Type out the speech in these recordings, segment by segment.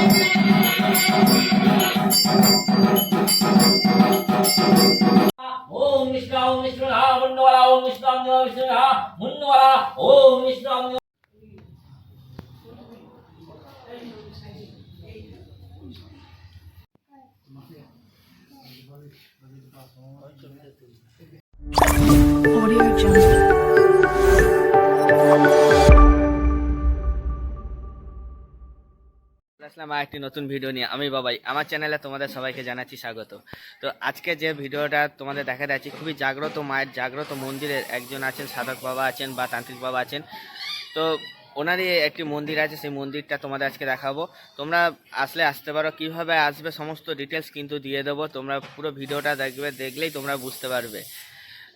ओम আসলাম আর একটি নতুন ভিডিও নিয়ে আমি বাবাই। আমার চ্যানেলে তোমাদের সবাইকে জানাচ্ছি স্বাগত। তো আজকে যে ভিডিওটা তোমাদের দেখা যাচ্ছে, খুবই জাগ্রত মায়ের, জাগ্রত মন্দিরের একজন আছেন, সাধক বাবা আছেন বা তান্ত্রিক বাবা আছেন। তো ওনারই একটি মন্দির আছে, সেই মন্দিরটা তোমাদের আজকে দেখাবো। তোমরা আসলে আসতে পারো, কীভাবে আসবে, সমস্ত ডিটেলস কিন্তু দিয়ে দেবো। তোমরা পুরো ভিডিওটা দেখবে, দেখলেই তোমরা বুঝতে পারবে।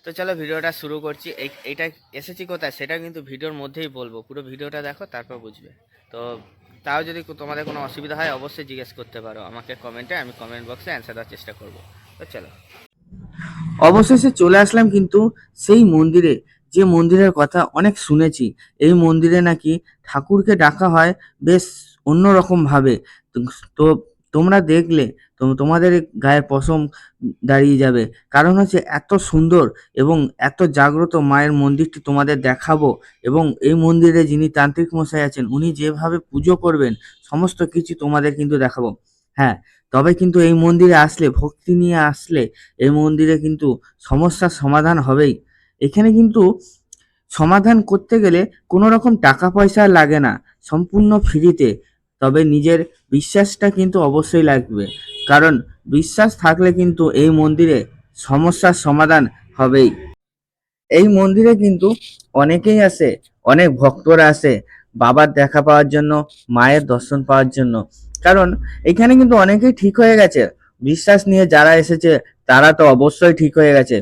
তো চলো ভিডিওটা শুরু করছি। এই এইটা এসেছি কোথায়, সেটা কিন্তু ভিডিওর মধ্যেই বলব। পুরো ভিডিওটা দেখো, তারপর বুঝবে। তো তাও যদি তোমাদের কোনো অসুবিধা হয়, অবশ্যই জিজ্ঞেস করতে পারো। আমাকে কমেন্টে, আমি কমেন্ট বক্সে অ্যান্সার দেওয়ার চেষ্টা করব। তো চলো। অবশেষে চলে আসলাম কিন্তু সেই মন্দিরে। যে মন্দিরের কথা অনেক শুনেছি। এই মন্দিরে নাকি ঠাকুরকে ডাকা হয় বেশ অন্যরকম ভাবে তো- তো তোমরা দেখলে তোমাদের গায়ে পশম দাঁড়িয়ে যাবে। কারণ হচ্ছে এত সুন্দর এবং এত জাগ্রত মায়ের মন্দিরটি তোমাদের দেখাবো এবং এই মন্দিরে যিনি তান্ত্রিক মশাই আছেন, উনি যেভাবে পুজো করবেন, সমস্ত কিছু তোমাদের কিন্তু দেখাবো। হ্যাঁ তবে কিন্তু এই মন্দিরে আসলে, ভক্তি নিয়ে আসলে এই মন্দিরে কিন্তু সমস্যার সমাধান হবেই। এখানে কিন্তু সমাধান করতে গেলে কোনো রকম টাকা পয়সা লাগে না, সম্পূর্ণ ফ্রিতে তবে নিজের বিশ্বাসটা কিন্তু অবশ্যই লাগবে। কারণ বিশ্বাস থাকলে কিন্তু এই মন্দিরে সমস্যার সমাধান হবেই। এই মন্দিরে কিন্তু অনেকেই আসে অনেক ভক্তরা আসে বাবার দেখা পাওয়ার জন্য, মায়ের দর্শন পাওয়ার জন্য। কারণ এখানে কিন্তু অনেকেই ঠিক হয়ে গেছে। বিশ্বাস নিয়ে যারা এসেছে, তারা তো অবশ্যই ঠিক হয়ে গেছে।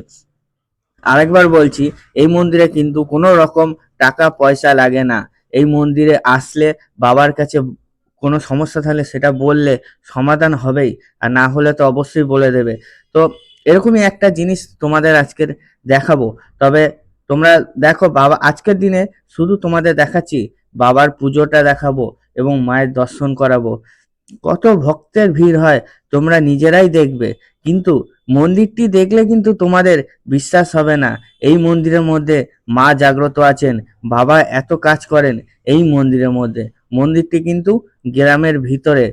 আরেকবার বলছি, এই মন্দিরে কিন্তু কোনো রকম টাকা পয়সা লাগে না। এই মন্দিরে আসলে বাবার কাছে কোনো সমস্যা থাকলে সেটা বললে সমাধান হবেই, আর না হলে তো অবশ্যই বলে দেবে। তো এরকমই একটা জিনিস তোমাদের আজকের দেখাবো। তবে তোমরা দেখো, বাবা, আজকের দিনে শুধু তোমাদের দেখাচ্ছি বাবার পুজোটা দেখাবো এবং মায়ের দর্শন করাবো। কত ভক্তের ভিড় হয়, তোমরা নিজেরাই দেখবে। কিন্তু মন্দিরটি দেখলে কিন্তু তোমাদের বিশ্বাস হবে না। এই মন্দিরের মধ্যে মা জাগ্রত আছেন, বাবা এত কাজ করেন এই মন্দিরের মধ্যে। মন্দিরটি কিন্তু গ্রামের ভিতরে।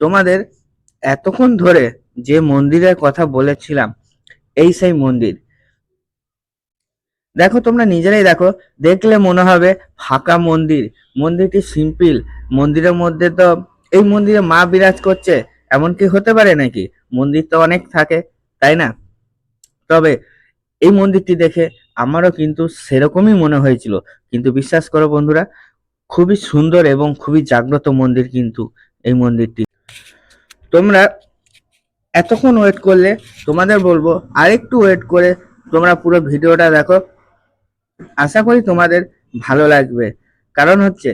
তোমাদের এতক্ষণ ধরে যে মন্দিরের কথা বলেছিলাম, এই সেই মন্দির। দেখো, তোমরা নিজেরাই দেখো, দেখলে মনে হবে ফাঁকা মন্দির। মন্দিরটি সিম্পল মন্দিরের মধ্যে তো, এই মন্দিরে মা বিরাজ করছে এমন কি হতে পারে নাকি? মন্দির তো অনেক থাকে, তাই না? তবে এই মন্দিরটি দেখে আমারও কিন্তু সেরকমই মনে হয়েছিল। কিন্তু বিশ্বাস করো বন্ধুরা খুবই সুন্দর এবং খুবই জাগ্রত মন্দির কিন্তু এই মন্দিরটি। তোমরা এতক্ষণ ওয়েট করলে তোমাদের বলব আরেকটু ওয়েট করে তোমরা পুরো ভিডিওটা দেখো। আশা করি তোমাদের ভালো লাগবে। কারণ হচ্ছে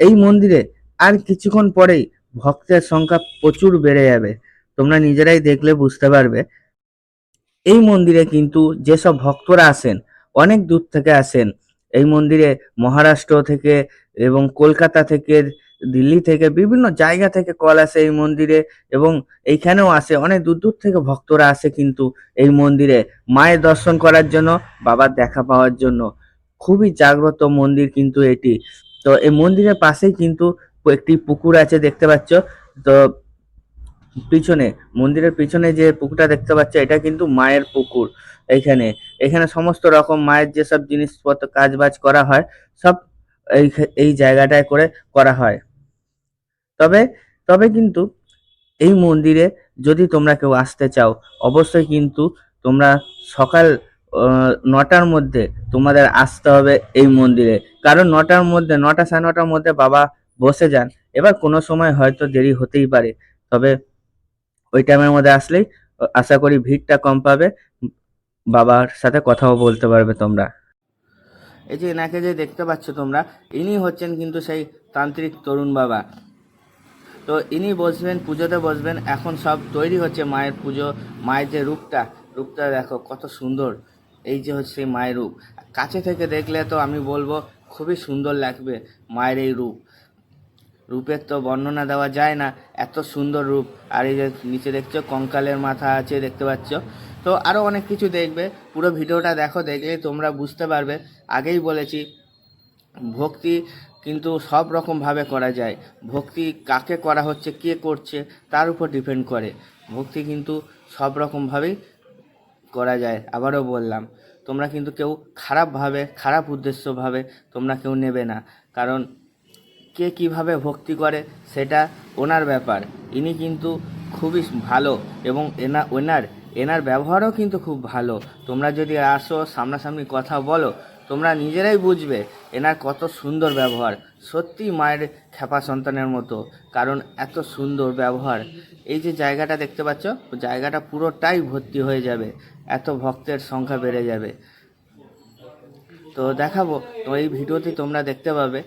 এই মন্দিরে আর কিছুক্ষণ পরেই ভক্তের সংখ্যা প্রচুর বেড়ে যাবে। তোমরা নিজেরাই দেখলে বুঝতে পারবে। এই মন্দিরে কিন্তু যেসব ভক্তরা আসেন, অনেক দূর থেকে আসেন, এই মন্দিরে মহারাষ্ট্র থেকে এবং কলকাতা থেকে, দিল্লি থেকে, বিভিন্ন জায়গা থেকে কল আসে এই মন্দিরে এবং এইখানেও আসে। অনেক দূর দূর থেকে ভক্তরা আসে কিন্তু এই মন্দিরে মায়ের দর্শন করার জন্য, বাবার দেখা পাওয়ার জন্য। খুবই জাগ্রত মন্দির কিন্তু এটি। তো এই মন্দিরের পাশেই কিন্তু একটি পুকুর আছে, দেখতে পাচ্ছ। তো পিছনে, মন্দিরের পিছনে যে পুকুরটা দেখতে পাচ্ছ, এটা কিন্তু মায়ের পুকুর এখানে এখানে সমস্ত রকম মায়ের যেসব জিনিসপত্র কাজ বাজ করা হয়, সব এই এই জায়গাটায় করে করা হয়। তবে তবে কিন্তু এই মন্দিরে যদি তোমরা কেউ আসতে চাও, অবশ্যই কিন্তু তোমরা সকাল নটার মধ্যে তোমাদের আসতে হবে এই মন্দিরে। কারণ নটার মধ্যে, নটা সাড়ে নটার মধ্যে বাবা বসে যান। এবার কোনো সময় হয়তো দেরি হতেই পারে। তবে ওই টাইমের মধ্যে আসলেই আশা করি ভিড়টা কম পাবে। বাবার সাথে কথাও বলতে পারবে তোমরা। এই যে এনাকে যে দেখতে পাচ্ছ তোমরা, ইনি হচ্ছেন কিন্তু সেই তান্ত্রিক তরুণ বাবা। তো ইনি বসবেন, পুজোতে বসবেন, এখন সব তৈরি হচ্ছে মায়ের পুজো, মায়ের যে রূপটা রূপটা দেখো কত সুন্দর, এই যে হচ্ছে মায়ের রূপ। কাছে থেকে দেখলে তো আমি বলব খুবই সুন্দর লাগবে মায়ের এই রূপ। রূপের তো বর্ণনা দেওয়া যায় না, এত সুন্দর রূপ। আর এই যে নিচে দেখছ, কঙ্কালের মাথা আছে, দেখতে পাচ্ছ? তো আরও অনেক কিছু দেখবে। পুরো ভিডিওটা দেখো, দেখলে তোমরা বুঝতে পারবে। আগেই বলেছি, ভক্তি কিন্তু সব রকমভাবে করা যায়। ভক্তি কাকে করা হচ্ছে, কে করছে, তার উপর ডিপেন্ড করে। ভক্তি কিন্তু সব রকমভাবেই করা যায়, আবারও বললাম। তোমরা কিন্তু কেউ খারাপভাবে খারাপ উদ্দেশ্যভাবে তোমরা কেউ নেবে না। কারণ কে কীভাবে ভক্তি করে, সেটা ওনার ব্যাপার। ইনি কিন্তু খুবই ভালো এবং এনা, ওনার এনার ব্যবহারও কিন্তু খুব ভালো। তোমরা যদি আসো, সামনাসামনি কথা বলো, তোমরা নিজেরাই বুঝবে এনার কত সুন্দর ব্যবহার। সত্যি মায়ের খেপা সন্তানের মতো, কারণ এত সুন্দর ব্যবহার। এই যে জায়গাটা দেখতে পাচ্ছ, জায়গাটা পুরোটাই ভর্তি হয়ে যাবে, এত ভক্তের সংখ্যা বেড়ে যাবে। তো দেখাবো, তো এই ভিডিওতে তোমরা দেখতে পাবে।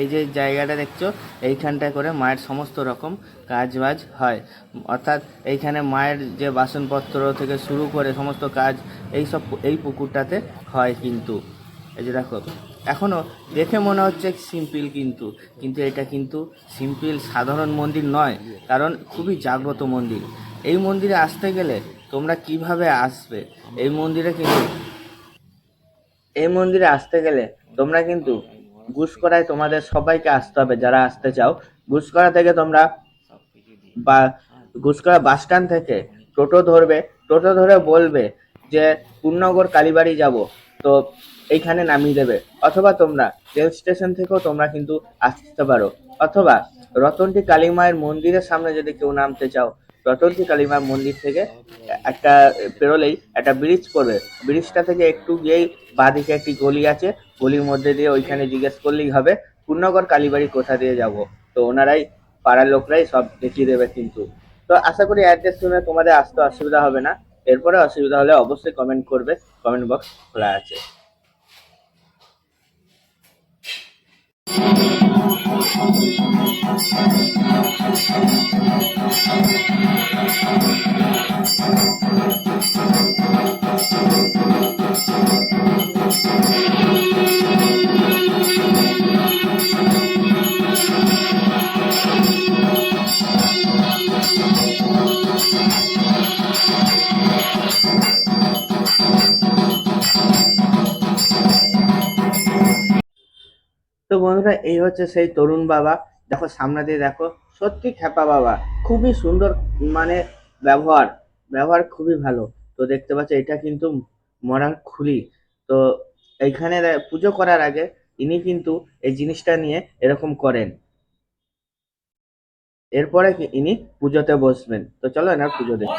এই যে জায়গাটা দেখছ, এইখানটায় করে মায়ের সমস্ত রকম কাজ বাজ হয়। অর্থাৎ এইখানে মায়ের যে বাসনপত্র থেকে শুরু করে সমস্ত কাজ এই সব এই পুকুরটাতে হয় কিন্তু। এই যে দেখো এখনও দেখে মনে হচ্ছে সিম্পল কিন্তু কিন্তু এটা কিন্তু সিম্পল সাধারণ মন্দির নয়, কারণ খুবই জাগ্রত মন্দির। এই মন্দিরে আসতে গেলে তোমরা কীভাবে আসবে? এই মন্দিরে কিন্তু, এই মন্দিরে আসতে গেলে তোমরা কিন্তু গুসকরায় তোমাদের সবাইকে আসতে হবে, যারা আসতে চাও। গুসকরা থেকে তোমরা বা গুসকরা বাস স্ট্যান্ড থেকে টোটো ধরবে। টোটো ধরে বলবে যে, পূর্ণগর কালীবাড়ি যাব, তো এইখানে নামিয়ে দেবে। অথবা তোমরা রেল স্টেশন থেকেও তোমরা কিন্তু আসতে পারো। অথবা রতনটি কালী মায়ের মন্দিরের সামনে যদি কেউ নামতে চাও রতনটি কালী মায়ের মন্দির থেকে। একটা পেরোলেই একটা ব্রিজ পড়বে ব্রিজটা থেকে একটু গিয়েই বাঁদিকে একটি গলি আছে। গলির মধ্যে দিয়ে ওইখানে জিজ্ঞেস করলেই হবে, পূর্ণগর কালীবাড়ি কোথা দিয়ে যাব? তো ওনারাই, পাড়ার লোকরাই সব দেখিয়ে দেবে কিন্তু। তো আশা করি অ্যাড্রেস শুনে তোমাদের আসতে অসুবিধা হবে না। এরপরে অসুবিধা হলে অবশ্যই কমেন্ট করবে। কমেন্ট বক্স খোলা আছে। তো এই হচ্ছে সেই তরুণ বাবা। দেখো, সামনে দিয়ে দেখো, সত্যি খেপা বাবা। খুবই সুন্দর মানে ব্যবহার ব্যবহার খুবই ভালো। তো দেখতে পাচ্ছ, এটা কিন্তু মরার খুলি। তো এইখানে পুজো করার আগে ইনি কিন্তু এই জিনিসটা নিয়ে এরকম করেন। এরপরে ইনি পুজোতে বসবেন। তো চলো এনার পুজো দেখি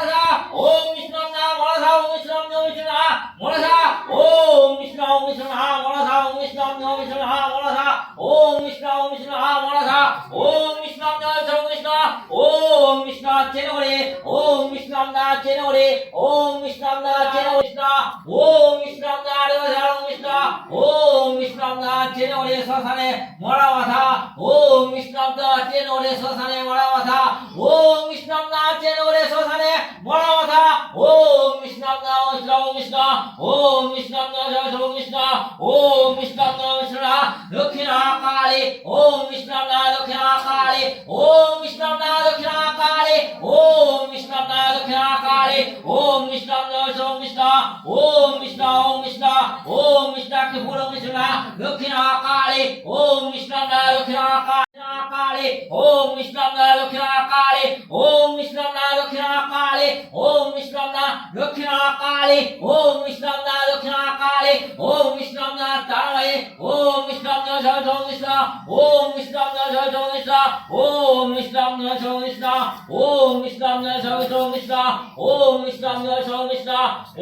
ওম বিষ্ণু নাম মনসা ওম বিষ্ণু নাম বিষ্ণু নাম মনসা ওম বিষ্ণু ওম বিষ্ণু নাম মনসা ওম বিষ্ণু নাম বিষ্ণু নাম মনসা ওম বিষ্ণু ওম বিষ্ণু নাম মনসা ওম বিষ্ণু নাম ওম বিষ্ণু ওম বিষ্ণু চেনরে ওম বিষ্ণু নাম চেনরে ওম বিষ্ণু নাম চেনরে কৃষ্ণ ওম বিষ্ণু নাম ওম বিষ্ণু ওম বিষ্ণু নাম চেনরে শ্মশানে মরা মাথা ওম বিষ্ণু নাম চেনরে শ্মশানে মরা মাথা ওম বিষ্ণু নাম চেনরে শ্মশানে মরা মাথা ওম বিষ্ণু নাম ওম বিষ্ণু ওম বিষ্ণু নাম ওম বিষ্ণু ওম বিষ্ণু নাম বিষ্ণু দক্ষিণা কালী ওম বিষ্ণু নাম দক্ষিণা কালী ওম বিষ্ণু নাম দক্ষিণা কালী ওম বিষ্ণু নাম দক্ষিণা কালী ওম বিষ্ণু নাম ওম বিষ্ণু বিষ্ণু ওম পুরো বিষ্ণু দক্ষিণা কালী ওম বিষ্ণু নাম দক্ষিণা কালী ওম বিষ্ণু নাম দক্ষিণা কালী ওম বিষ্ণু নাম দক্ষিণা কালী ওম নাম দক্ষিণা কালী ওম বিষ্ণু নাম দক্ষিণা কালী ওম বিষ্ণু নাম তারায়ে ওম বিষ্ণু নাম জয় জয় বিষ্ণু ওম বিষ্ণু নাম জয় জয় বিষ্ণু ওম বিষ্ণু নাম জয় বিষ্ণু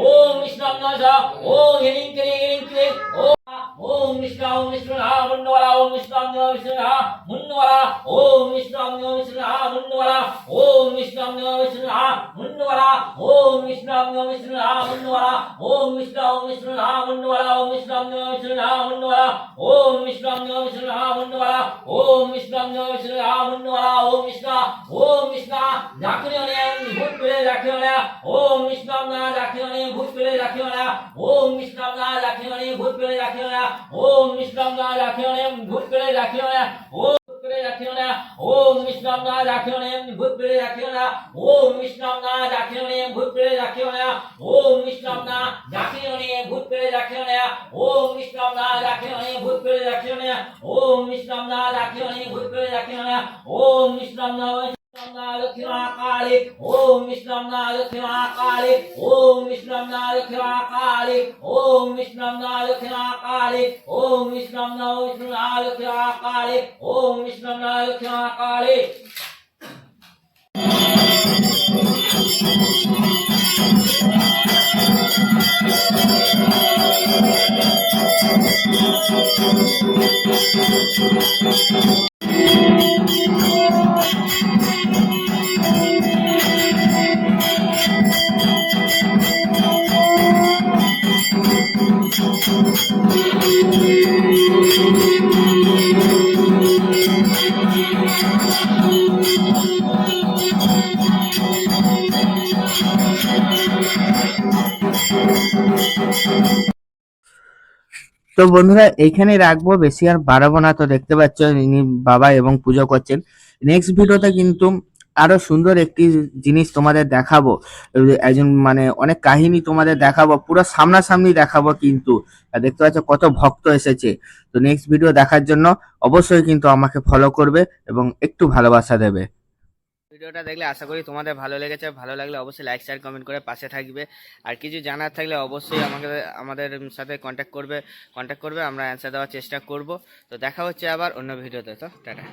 ওম বিষ্ণু নাম জয় জয় জয় বিষ্ণু নাম মুন্নওয়ালা ওম বিষ্ণু নাম জয় বিষ্ণু নাম মুন্নওয়ালা ওম বিষ্ণু নাম জয় বিষ্ণু নাম মুন্নওয়ালা ওম বিষ্ণু ওম বিষ্ণু নাম মুন্নওয়ালা ওম বিষ্ণু নাম জয় বিষ্ণু নাম মুন্নওয়ালা ওম বিষ্ণু নাম জয় বিষ্ণু নাম মুন্নওয়ালা ওম বিষ্ণু নাম জয় বিষ্ণু নাম মুন্নওয়ালা ওম বিষ্ণু ওম বিষ্ণু জাকিরে ভূত করে রাখিও ওম বিষ্ণু নাম জাকিরে ভূত করে রাখিও ওম বিষ্ণু না রাখিও না ভূত করে রাখিও না ওম ভূত করে রাখিও না ওম নিষ্কাম না রাখিও না ভূত করে রাখিও না ওম নিষ্কাম না রাখিও না ভূত করে রাখিও না ওম নিষ্কাম না রাখিও না ভূত করে রাখিও না ওম নিষ্কাম না রাখিও না ভূত করে রাখিও না ওম নিষ্কাম না রাখিও না ভূত করে রাখিও না ওম নিষ্কাম না লক্ষ্মী কালী ওম নিষ্কাম না তো বন্ধুরা, এইখানে রাখব, বেশি আর বাড়াবো না। তো দেখতে পাচ্ছ, ইনি বাবা এবং পুজো করছেন। নেক্সট ভিডিওতে কিন্তু আরও সুন্দর একটি জিনিস তোমাদের দেখাবো। একজন মানে অনেক কাহিনী তোমাদের দেখাবো, পুরো সামনাসামনি দেখাবো কিন্তু। দেখতে পাচ্ছ, কত ভক্ত এসেছে। তো নেক্সট ভিডিও দেখার জন্য অবশ্যই কিন্তু আমাকে ফলো করবে এবং একটু ভালোবাসা দেবে। ভিডিওটা দেখলে আশা করি তোমাদের ভালো লেগেছে। ভালো লাগলে অবশ্যই লাইক শেয়ার কমেন্ট করে পাশে থাকবে। আর কিছু জানার থাকলে অবশ্যই আমাকে, আমাদের সাথে কন্ট্যাক্ট করবে। কন্ট্যাক্ট করবে, আমরা অ্যান্সার দেওয়ার চেষ্টা করব। তো দেখা হচ্ছে আবার অন্য ভিডিওতে। তো টাটা।